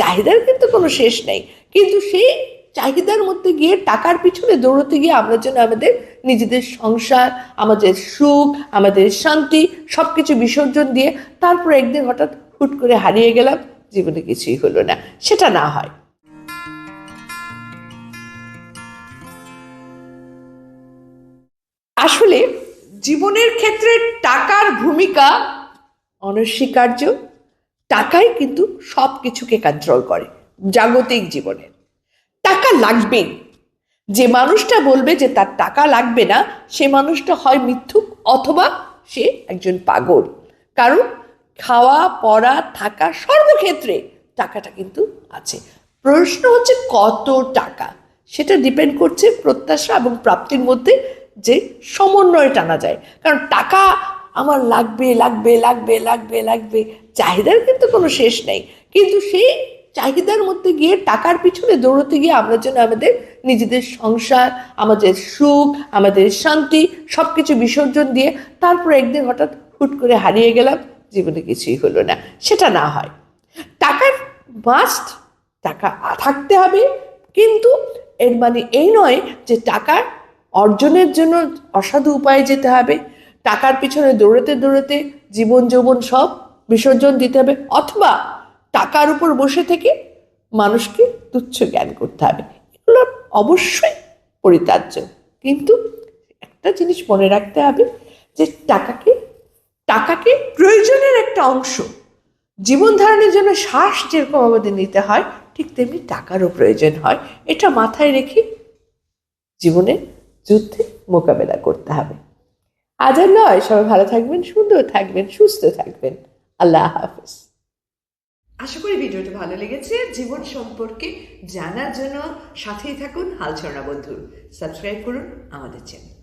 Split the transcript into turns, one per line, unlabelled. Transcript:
চাহিদার কিন্তু কোনো শেষ নেই। কিন্তু সেই চাহিদার মধ্যে গিয়ে টাকার পিছনে দৌড়তে গিয়ে আমরা যেন আমাদের নিজেদের সংসার, আমাদের সুখ, আমাদের শান্তি সব কিছু বিসর্জন দিয়ে তারপর একদিন হঠাৎ হুট করে হারিয়ে গেলাম, জীবনে কিছুই হলো না। সেটা না হয়। আসলে জীবনের ক্ষেত্রে টাকার ভূমিকা অনস্বীকার্য টাকাই কিন্তু সব কিছুকে কন্ট্রোল করে জাগতিক জীবনে। টাকা লাগবেই। যে মানুষটা বলবে যে তার টাকা লাগবে না, সে মানুষটা হয় মিথ্যুক অথবা সে একজন পাগল। কারণ খাওয়া, পড়া, থাকা সর্বক্ষেত্রে টাকাটা কিন্তু আছে। প্রশ্ন হচ্ছে কত টাকা? সেটা ডিপেন্ড করছে প্রত্যাশা এবং প্রাপ্তির মধ্যে যে সমন্বয় টানা যায়। কারণ টাকা আমার লাগবে লাগবে লাগবে লাগবে লাগবে। চাহিদার কিন্তু কোনো শেষ নেই। কিন্তু সেই চাহিদার মধ্যে গিয়ে টাকার পিছনে দৌড়তে গিয়ে আমরা যেন আমাদের নিজেদের সংসার, আমাদের সুখ, আমাদের শান্তি সব কিছু বিসর্জন দিয়ে তারপর একদিন হঠাৎ হুট করে হারিয়ে গেলাম, জীবনে কিছুই হলো না। সেটা না হয়। টাকার মাস্ট টাকা থাকতে হবে, কিন্তু এর মানে এই নয় যে টাকার অর্জনের জন্য অসাধু উপায়ে যেতে হবে। টাকার পিছনে দৌড়তে দৌড়তে জীবন যৌবন সব বিসর্জন দিতে হবে, অথবা টাকার উপর বসে থেকে মানুষকে তুচ্ছ জ্ঞান করতে হবে। এগুলো অবশ্যই পরিত্যাজ্য। কিন্তু একটা জিনিস মনে রাখতে হবে যে টাকাকে টাকাকে প্রয়োজনের একটা অংশ, জীবন ধারণের জন্য শ্বাস যেরকম আমাদের নিতে হয়, ঠিক তেমনি টাকারও প্রয়োজন হয়। এটা মাথায় রেখে জীবনে যুদ্ধে মোকাবেলা করতে হবে। আজ আর নয়। সবাই ভালো থাকবেন, সুন্দর থাকবেন, সুস্থ থাকবেন। আল্লাহ হাফিজ।
আশা করি ভিডিওটি ভালো লেগেছে। জীবন সম্পর্কে জানার জন্য সাথেই থাকুন হালছড়া বন্ধু। সাবস্ক্রাইব করুন আমাদের চ্যানেল